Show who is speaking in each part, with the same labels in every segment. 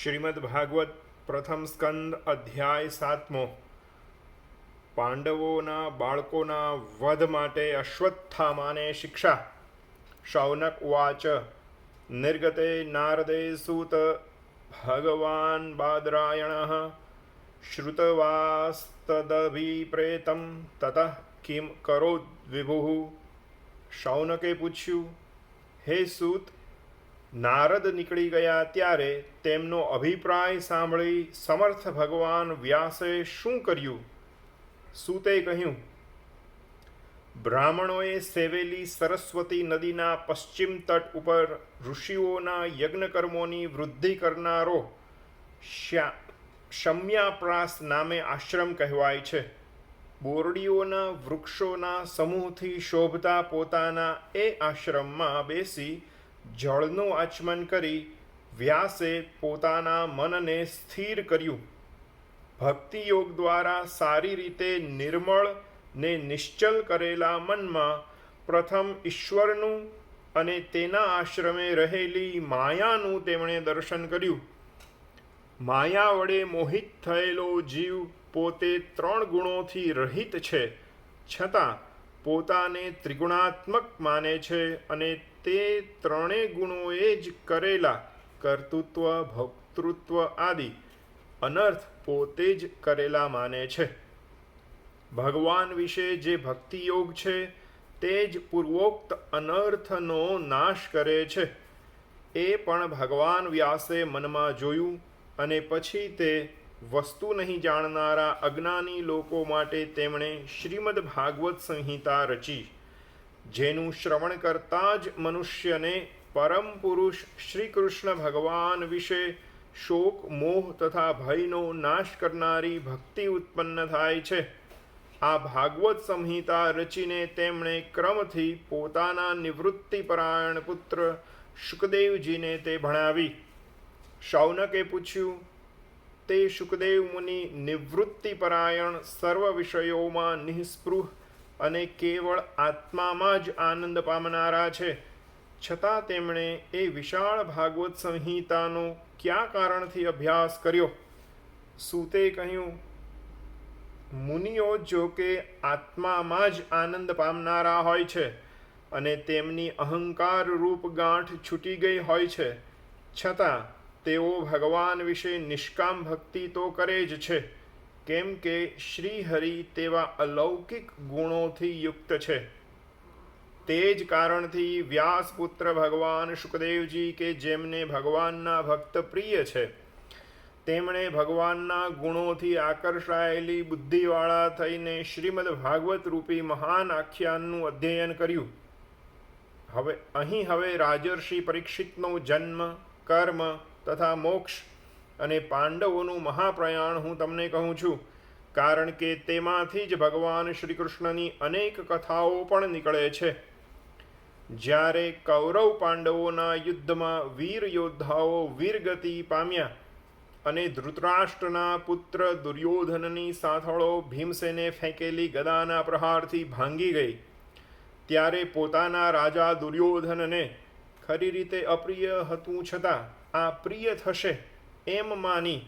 Speaker 1: શ્રીમદ ભાગવત પ્રથમ સ્કંદ અધ્યાય સાતમો પાંડવોના બાળકોના વધ માટે અશ્વત્થામાને શિક્ષા શૌનક ઉવાચ નિર્ગતે નારદે સૂત ભગવાન બાદરાયણ શ્રુતવાસ્તદભિપ્રેતમ તત કિમ કરો વિભુ શૌનકે પૂછ્યું હે સૂત નારદ નીકળી ગયા ત્યારે તેમનો અભિપ્રાય સાંભળી સમર્થ ભગવાન વ્યાસે શું કર્યું? સૂતે કહ્યું, બ્રાહ્મણોએ સેવેલી સરસ્વતી નદીના પશ્ચિમ તટ ઉપર ઋષિઓના યજ્ઞકર્મોની વૃદ્ધિ કરનારો શમ્યાપ્રાસ નામે આશ્રમ કહેવાય છે. બોરડીઓના વૃક્ષોના સમૂહથી શોભતા પોતાના એ આશ્રમમાં બેસી જળનું આચમન કરી વ્યાસે પોતાના મનને સ્થિર કર્યું. ભક્તિ યોગ દ્વારા સારી રીતે નિર્મળ ને નિશ્ચલ કરેલા મનમાં પ્રથમ ઈશ્વરનું અને તેના આશ્રમે રહેલી માયાનું તેમણે દર્શન કર્યું. માયા વડે મોહિત થયેલો જીવ પોતે ત્રણ ગુણોથી રહિત છે. છતાં પોતાને ત્રિગુણાત્મક માને છે અને તે ત્રણેય ગુણોએ જ કરેલા કર્તૃત્વ, ભક્તૃત્વ આદિ અનર્થ પોતે જ કરેલા માને છે. ભગવાન વિશે જે ભક્તિ યોગ છે, તે જ પૂર્વોક્ત અનર્થનો નાશ કરે છે. એ પણ ભગવાન વ્યાસે મનમાં જોયું અને પછી તે વસ્તુ નહીં જાણનારા અજ્ઞાની લોકો માટે તેમણે શ્રીમદ ભાગવત સંહિતા રચી. જેનું શ્રવણ કરતાં જ મનુષ્યને પરમ પુરુષ શ્રી કૃષ્ણ ભગવાન વિશે શોક, મોહ તથા ભયનો નાશ કરનારી ભક્તિ ઉત્પન્ન થાય છે. આ ભાગવત સંહિતા રચીને તેમણે ક્રમથી પોતાના નિવૃત્તિપરાયણ પુત્ર શુકદેવજીને તે ભણાવી. શૌનકે પૂછ્યું, તે શુકદેવ મુનિ નિવૃત્તિપરાયણ સર્વ વિષયોમાં નિઃસ્પૃહ અને કેવળ આત્મામાં જ આનંદ પામનારા છે. છતાં તેમણે એ વિશાળ ભાગવત સંહિતાનો કયા કારણથી અભ્યાસ કર્યો? સૂતે કહ્યું, મુનિઓ જો કે આત્મામાં જ આનંદ પામનારા હોય છે અને તેમની અહંકાર રૂપ ગાંઠ છૂટી ગઈ હોય છે. છતાં તેઓ ભગવાન વિશે નિષ્કામ ભક્તિ તો કરે જ છે. કેમ કે શ્રી હરિ તેવા અલૌકિક ગુણોથી યુક્ત છે. તે જ કારણથી વ્યાસપુત્ર ભગવાન શુકદેવજી કે જેમને ભગવાનના ભક્ત પ્રિય છે, તેમણે ભગવાનના ગુણોથી આકર્ષાયેલી બુદ્ધિવાળા થઈને શ્રીમદ ભાગવત રૂપી મહાન આખ્યાનનું અધ્યયન કર્યું. હવે અહીં હવે રાજર્ષિ પરીક્ષિતનો જન્મ, કર્મ તથા મોક્ષ અને પાંડવોનું મહાપ્રયાણ હું તમને કહું છું. કારણ કે તેમાંથી જ ભગવાન શ્રી કૃષ્ણની અનેક કથાઓ પણ નીકળે છે. જ્યારે કૌરવ પાંડવોના યુદ્ધમાં વીર યોદ્ધાઓ વીરગતિ પામ્યા અને ધૃતરાષ્ટ્રના પુત્ર દુર્યોધનની સાથળો ભીમસેને ફેંકેલી ગદાના પ્રહારથી ભાંગી ગઈ, ત્યારે પોતાના રાજા દુર્યોધનને ખરી રીતે અપ્રિય હતું છતાં આ પ્રિય થશે. એમ માની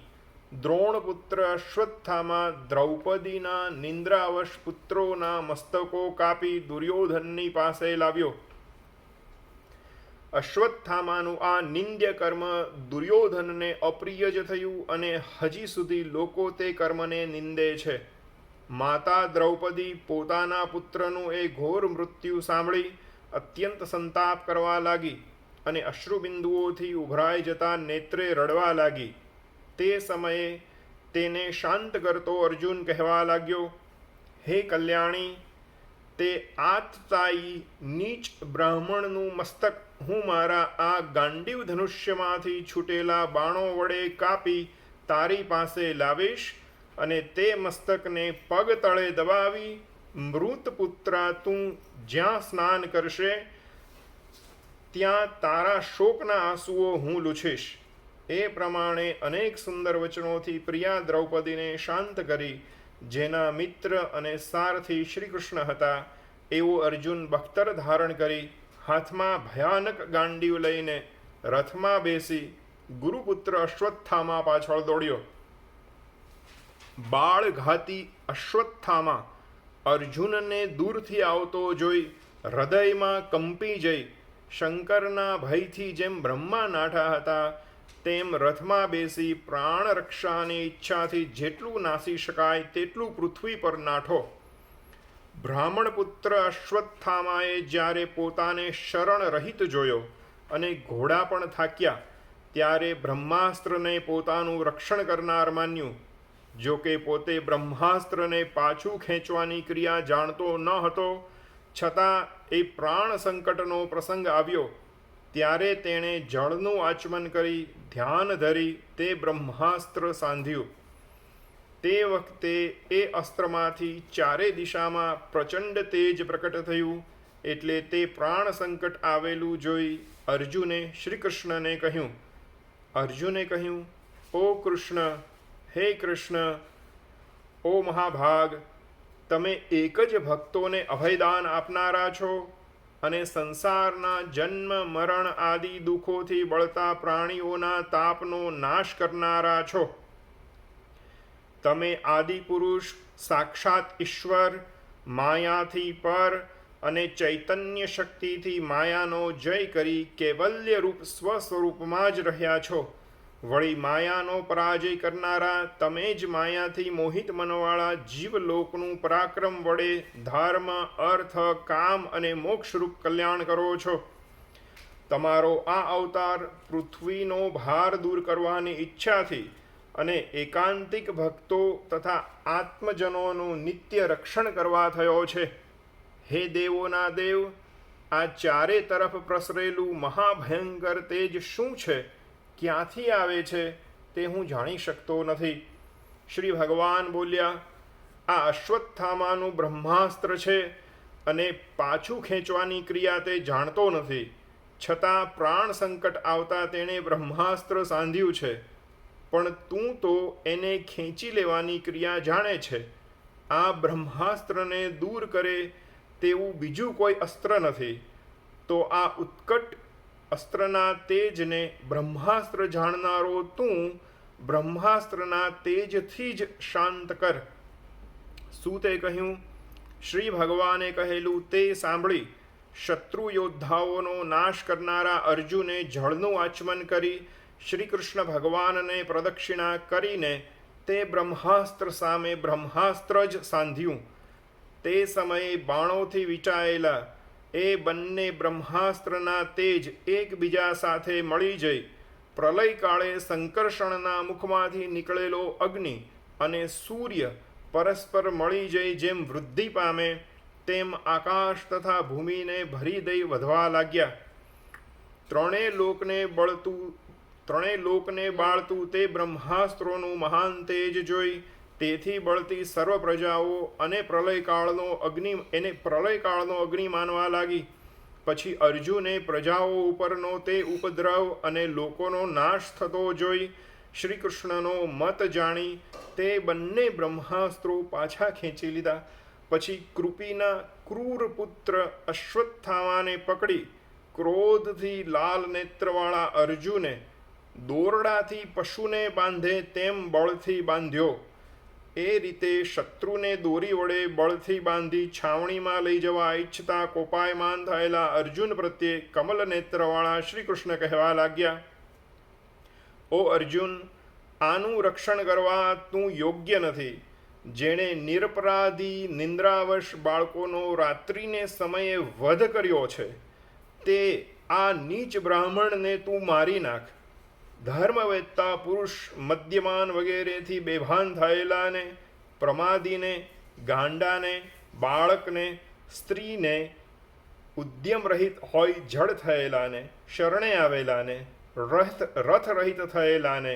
Speaker 1: દ્રોણપુત્ર અશ્વત્થામાં દ્રૌપદીના નિંદ્રાવશ પુત્રોના મસ્તકો કાપી દુર્યોધનની પાસે લાવ્યો. અશ્વત્થામાનું આ નિંદ્ય કર્મ દુર્યોધનને અપ્રિય જ થયું અને હજી સુધી લોકો તે કર્મને નિંદે છે. માતા દ્રૌપદી પોતાના પુત્રનું એ ઘોર મૃત્યુ સાંભળી અત્યંત સંતાપ કરવા લાગી. અને અશ્રુબિંદુઓથી ઉભરાઈ જતા નેત્રે રડવા લાગી. તે સમયે તેને શાંત કરતો અર્જુન કહેવા લાગ્યો, હે કલ્યાણી, તે આતતાઈ નીચ બ્રાહ્મણનું મસ્તક હું મારા આ ગાંડીવ ધનુષ્યમાંથી છૂટેલા બાણો વડે કાપી તારી પાસે લાવીશ અને તે મસ્તકને પગ તળે દબાવી મૃત પુત્રા તું જ્યાં સ્નાન કરશે ત્યાં તારા શોકના આંસુઓ હું લૂછીશ. એ પ્રમાણે અનેક સુંદર વચનોથી પ્રિયા દ્રૌપદીને શાંત કરી, જેના મિત્ર અને સારથી શ્રી કૃષ્ણ હતા, એવો અર્જુન બખ્તર ધારણ કરી, હાથમાં ભયાનક ગાંડીવ લઈને રથમાં બેસી ગુરુપુત્ર અશ્વત્થામા પાછળ દોડ્યો. બાળઘાતી અશ્વત્થામા અર્જુનને દૂરથી આવતો જોઈ હૃદયમાં કંપી જઈ શંકરના ભયથી જેમ બ્રહ્મા નાઠા હતા, તેમ રથમાં બેસી પ્રાણ રક્ષાની ઈચ્છાથી જેટલું નાસી શકાય તેટલું પૃથ્વી પર નાઠો. બ્રાહ્મણ પુત્ર અશ્વત્થામાએ જ્યારે પોતાને શરણ રહિત જોયો અને ઘોડા પણ થાક્યા, ત્યારે બ્રહ્માસ્ત્રને પોતાનું રક્ષણ કરનાર માન્યું. જો કે પોતે બ્રહ્માસ્ત્રને પાછું ખેંચવાની ક્રિયા જાણતો ન હતો, છતાં એ પ્રાણ સંકટનો પ્રસંગ આવ્યો. ત્યારે તેણે જળનું આચમન કરી ધ્યાન ધરી તે બ્રહ્માસ્ત્ર સાંધ્યું. તે વખતે એ અસ્ત્રમાંથી ચારે દિશામાં પ્રચંડ તેજ પ્રકટ થયું, એટલે તે પ્રાણ સંકટ આવેલું જોઈ અર્જુને શ્રી કૃષ્ણને કહ્યું, અર્જુને કહ્યું, ઓ કૃષ્ણ, હે કૃષ્ણ, ઓ મહાભાગ તમે એક જ ભક્તોને અભયદાન આપનારા છો અને સંસારના જન્મ, મરણ આદિ દુઃખોથી બળતા પ્રાણીઓના તાપનો નાશ કરનારા છો. તમે આદિપુરુષ, સાક્ષાત ઈશ્વર, માયાથી પર અને ચૈતન્ય શક્તિથી માયાનો જય કરી કેવલ્ય રૂપ સ્વસ્વરૂપમાં જ રહ્યા છો. વળી માયાનો પરાજય કરનારા, તમે જ માયાથી મોહિત મનવાળા જીવલોકનું પરાક્રમ વડે ધર્મ, અર્થ, કામ અને મોક્ષરૂપ કલ્યાણ કરો છો. તમારો આ અવતાર પૃથ્વીનો ભાર દૂર કરવાની ઈચ્છાથી અને એકાંતિક ભક્તો તથા આત્મજનોનું નિત્ય રક્ષણ કરવા થયો છે. હે દેવોના દેવ, આ ચારે તરફ પ્રસરેલું મહાભયંકર તેજ શું છે? ક્યાંથી આવે છે તે હું જાણી શકતો નથી. શ્રી ભગવાન બોલ્યા, આ અશ્વત્થામાનું બ્રહ્માસ્ત્ર છે અને પાછું ખેંચવાની ક્રિયા તે જાણતો નથી. છતાં પ્રાણ સંકટ આવતા તેણે બ્રહ્માસ્ત્ર સાંધ્યું છે. પણ તું તો એને ખેંચી લેવાની ક્રિયા જાણે છે. આ બ્રહ્માસ્ત્રને દૂર કરે તેવું બીજું કોઈ અસ્ત્ર નથી. તો આ ઉત્કટ અસ્ત્રના તેજને બ્રહ્માસ્ત્ર જાણનારો તું બ્રહ્માસ્ત્રના તેજથી જ શાંત કર. શું તે કહ્યું, શ્રી ભગવાને કહેલું તે સાંભળી. શત્રુ યોદ્ધાઓનો નાશ કરનારા અર્જુને જળનું આચમન કરી શ્રી કૃષ્ણ ભગવાનને પ્રદક્ષિણા કરીને તે બ્રહ્માસ્ત્ર સામે બ્રહ્માસ્ત્ર જ સાંધ્યું. તે સમયે બાણોથી વિચાયેલા એ બંને બ્રહ્માસ્ત્રના તેજ એકબીજા સાથે મળી જઈ. પ્રલય કાળે સંકર્ષણના મુખમાંથી નીકળેલો અગ્નિ અને સૂર્ય પરસ્પર મળી જઈ જેમ વૃદ્ધિ પામે, તેમ આકાશ તથા ભૂમિને ભરી દઈ વધવા લાગ્યા. ત્રણેય લોકને બળતું ત્રણેય લોકને બાળતું તે બ્રહ્માસ્ત્રોનું મહાન તેજ જોઈ તેથી બળતી સર્વ પ્રજાઓ અને પ્રલયકાળનો અગ્નિ એને પ્રલયકાળનો અગ્નિ માનવા લાગી. પછી અર્જુને પ્રજાઓ ઉપરનો તે ઉપદ્રવ અને લોકોનો નાશ થતો જોઈ શ્રી કૃષ્ણનો મત જાણી તે બંને બ્રહ્માસ્ત્રો પાછા ખેંચી લીધા. પછી કૃપિના ક્રૂર પુત્ર અશ્વત્થામાને પકડી. ક્રોધથી લાલ નેત્રવાળા અર્જુને દોરડાથી પશુને બાંધે તેમ બળથી બાંધ્યો. એ રીતે શત્રુને દોરી વડે બળથી બાંધી છાવણીમાં લઈ જવા ઈચ્છતા કોપાયમાન થયેલા અર્જુન પ્રત્યે કમલ નેત્રવાળા શ્રીકૃષ્ણ કહેવા લાગ્યા, ઓ અર્જુન, આનું રક્ષણ કરવા તું યોગ્ય નથી. જેણે નિરપરાધી, નિંદ્રાવશ બાળકોનો રાત્રિને સમયે વધ કર્યો છે, તે આ નીચ બ્રાહ્મણને તું મારી નાખ. ધર્મવેત્તા પુરુષ મદ્યમાન વગેરેથી બેભાન થયેલાને, પ્રમાદીને, ગાંડાને, બાળકને, સ્ત્રીને ઉદ્યમ રહિત હોય જડ થયેલાને, શરણે આવેલાને, રથ રથ રહિત થયેલાને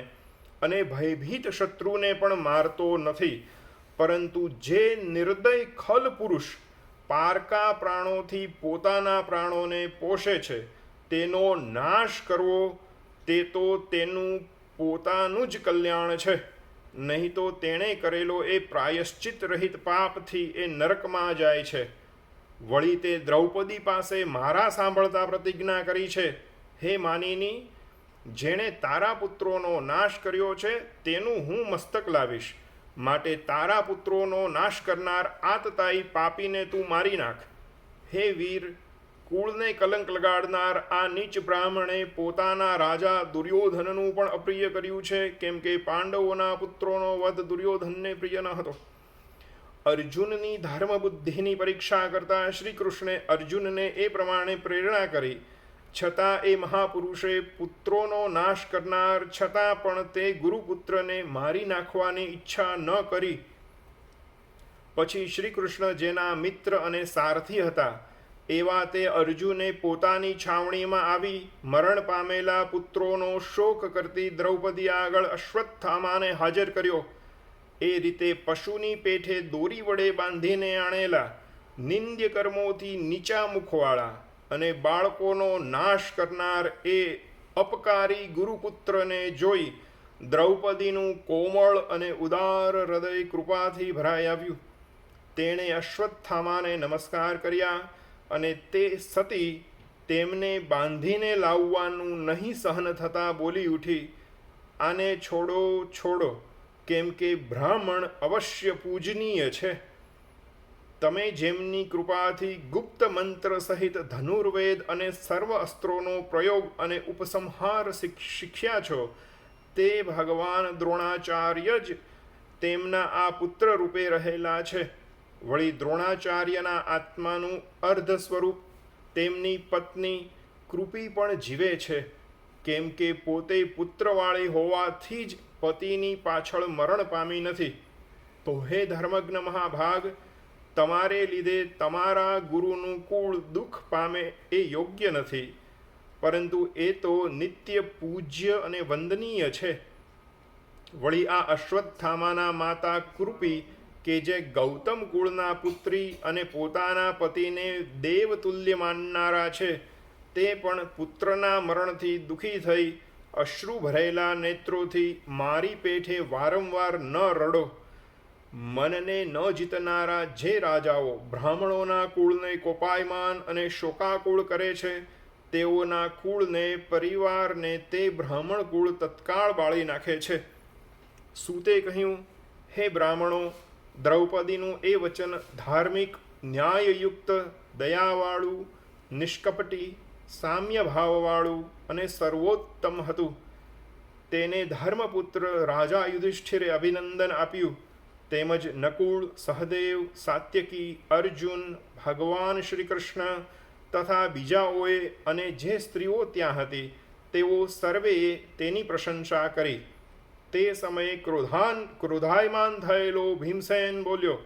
Speaker 1: અને ભયભીત શત્રુને પણ મારતો નથી. પરંતુ જે નિર્દય ખલ પુરુષ પારકા પ્રાણોથી પોતાના પ્રાણોને પોષે છે, તેનો નાશ કરવો તે તો તેનું પોતાનું જ કલ્યાણ છે. નહીં તો તેણે કરેલો એ પ્રાયશ્ચિત રહિત પાપથી એ નરકમાં જાય છે. વળી તે દ્રૌપદી પાસે મારા સાંભળતા પ્રતિજ્ઞા કરી છે. હે માનીની, જેણે તારા પુત્રોનો નાશ કર્યો છે, તેનું હું મસ્તક લાવીશ. માટે તારા પુત્રોનો નાશ કરનાર આતતાઈ પાપીને તું મારી નાખ. હે વીર કુળને કલંક લગાડનાર આ નીચ બ્રાહ્મણે પોતાના રાજા દુર્યોધનનું પણ અપ્રિય કર્યું છે, કેમ કે પાંડવોના પુત્રોનો વધ દુર્યોધનને પ્રિય ન હતો. અર્જુનની ધર્મ બુદ્ધિની પરીક્ષા કરતા શ્રી કૃષ્ણે અર્જુનને એ પ્રમાણે પ્રેરણા કરી, છતાં એ મહાપુરુષે પુત્રોનો નાશ કરનાર, છતાં પણ તે ગુરુપુત્રને મારી નાખવાની ઈચ્છા ન કરી. પછી શ્રી કૃષ્ણ જેના મિત્ર અને સારથી હતા એવા તે અર્જુને પોતાની છાવણીમાં આવી મરણ પામેલા પુત્રોનો શોક કરતી દ્રૌપદી આગળ અશ્વત્થામાને હાજર કર્યો. એ રીતે પશુની પેઠે દોરી વડે બાંધીને આણેલા નિંદ્ય કર્મોથી નીચા મુખવાળા અને બાળકોનો નાશ કરનાર એ અપકારી ગુરુપુત્રને જોઈ દ્રૌપદીનું કોમળ અને ઉદાર હૃદય કૃપાથી ભરાઈ આવ્યું. તેણે અશ્વત્થામાને નમસ્કાર કર્યા અને તે સતી તેમને બાંધીને લાવવાનું નહીં સહન થતાં બોલી ઉઠી, આને છોડો છોડો, કેમ કે બ્રાહ્મણ અવશ્ય પૂજનીય છે. તમે જેમની કૃપાથી ગુપ્ત મંત્ર સહિત ધનુર્વેદ અને સર્વ અસ્ત્રોનો પ્રયોગ અને ઉપસંહાર શીખ્યા છો, તે ભગવાન દ્રોણાચાર્ય જ તેમના આ પુત્ર રૂપે રહેલા છે. વળી દ્રોણાચાર્યના આત્માનું અર્ધ સ્વરૂપ તેમની પત્ની કૃપી પણ જીવે છે, કેમ કે પોતે પુત્રવાળી હોવાથી જ પતિની પાછળ મરણ પામી નથી. તો હે ધર્મજ્ઞ મહાભાગ, તમારે લીધે તમારા ગુરુનું કુળ દુઃખ પામે એ યોગ્ય નથી, પરંતુ એ તો નિત્ય પૂજ્ય અને વંદનીય છે. વળી આ અશ્વત્થામાના માતા કૃપી કે જે ગૌતમ કુળના પુત્રી અને પોતાના પતિને દેવતુલ્ય માનનારા છે, તે પણ પુત્રના મરણથી દુઃખી થઈ અશ્રુ ભરેલા નેત્રોથી મારી પેઠે વારંવાર ન રડો. મનને ન જીતનારા જે રાજાઓ બ્રાહ્મણોના કુળને કોપાયમાન અને શોકાકુળ કરે છે, તેઓના કુળને પરિવારને તે બ્રાહ્મણ કુળ તત્કાળ બાળી નાખે છે. સૂતે કહ્યું, હે બ્રાહ્મણો દ્રૌપદીનું એ વચન ધાર્મિક ન્યાયયુક્ત દયાવાળું નિષ્કપટી સામ્યભાવવાળું અને સર્વોત્તમ હતું તેને ધર્મપુત્ર રાજા યુધિષ્ઠિરે અભિનંદન આપ્યું તેમજ નકુળ સહદેવ સાત્યકી અર્જુન ભગવાન શ્રી કૃષ્ણ તથા બીજાઓએ અને જે સ્ત્રીઓ ત્યાં હતી તેઓ સર્વેએ તેની પ્રશંસા કરી તે સમયે ક્રોધાન, ક્રોધાયમાન થયેલો ભીમસેન બોલ્યો,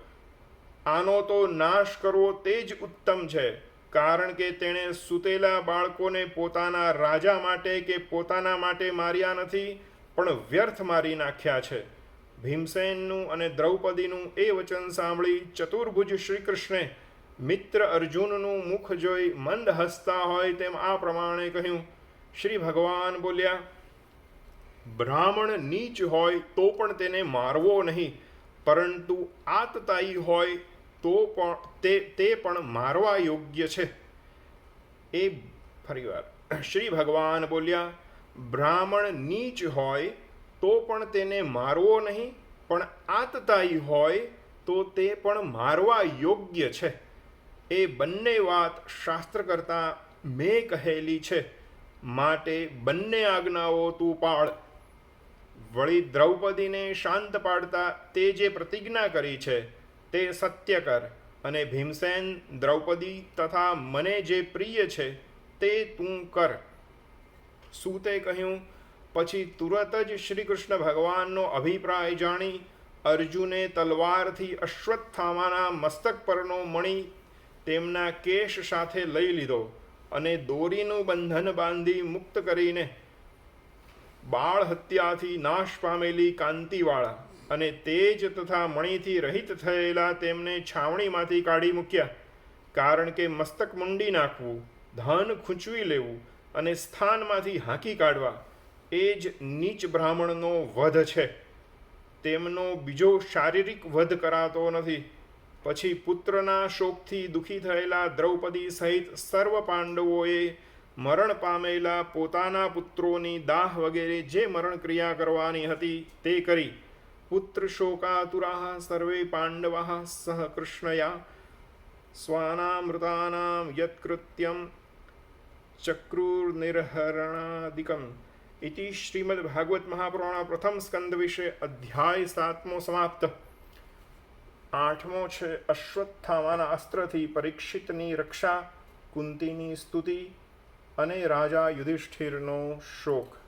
Speaker 1: આનો તો નાશ કરવો તે જ ઉત્તમ છે, કારણ કે તેણે સૂતેલા બાળકોને પોતાના રાજા માટે કે પોતાના માટે માર્યા નથી, પણ વ્યર્થ મારી નાખ્યા છે. ભીમસેનનું અને દ્રૌપદીનું એ વચન સાંભળી ચતુર્ભુજ શ્રી કૃષ્ણે મિત્ર અર્જુનનું મુખ જોઈ મંદ હસતા હોય તેમ આ પ્રમાણે કહ્યું. શ્રી ભગવાન બોલ્યા બ્રાહ્મણ નીચ હોય તો પણ તેને મારવો નહીં, પરંતુ આતતાઈ હોય તો પણ તે તે પણ મારવા યોગ્ય છે. એ ફરીવાર શ્રી ભગવાન બોલ્યા, બ્રાહ્મણ નીચ હોય તો પણ તેને મારવો નહીં, પણ આતતાઈ હોય તો તે પણ મારવા યોગ્ય છે. એ બંને વાત શાસ્ત્ર કરતાં મેં કહેલી છે. માટે બંને આજ્ઞાઓ તું પાળ. વળી દ્રૌપદીને શાંત પાડતા તે જે પ્રતિજ્ઞા કરી છે, તે સત્ય કર. અને ભીમસેન, દ્રૌપદી તથા મને જે પ્રિય છે, તે તું કર. સૂતે કહ્યું, પછી તુરત જ શ્રી કૃષ્ણ ભગવાનનો અભિપ્રાય જાણી અર્જુને તલવારથી અશ્વત્થામાના મસ્તક પરનો મણી તેમના કેશ સાથે લઈ લીધો અને દોરીનું બંધન બાંધી મુક્ત કરીને બાળ હત્યાથી નાશ પામેલી કાંતિવાળા અને તેજ તથા મણીથી રહિત થયેલા તેમને છાવણીમાંથી કાઢી મૂક્યા. કારણ કે મસ્તક મુંડી નાખવું, ધન ખૂંચવી લેવું અને સ્થાનમાંથી હાંકી કાઢવા એ જ નીચ બ્રાહ્મણનો વધ છે. તેમનો બીજો શારીરિક વધ કરાતો નથી. પછી પુત્રના શોકથી દુઃખી થયેલા દ્રૌપદી સહિત સર્વ પાંડવોએ મરણ પામેલા પોતાના પુત્રોની દાહ વગેરે જે મરણ ક્રિયા કરવાની હતી તે કરી. પુત્ર શોકાતુરા, સર્વે પાંડવા સહ કૃષ્ણયા. સ્વાનામૃતાનામ યત્કૃત્યમ ચક્રુર્નિર્હરણાદિકમ. ઇતિ શ્રીમદ ભાગવત મહાપુરાણ પ્રથમ સ્કંદ વિશે અધ્યાય સાતમો સમાપ્ત આઠમો છે અશ્વત્થામાના અસ્ત્રથી પરીક્ષિતની રક્ષા કુંતીની સ્તુતિ અને રાજા યુધિષ્ઠિરનો શોક.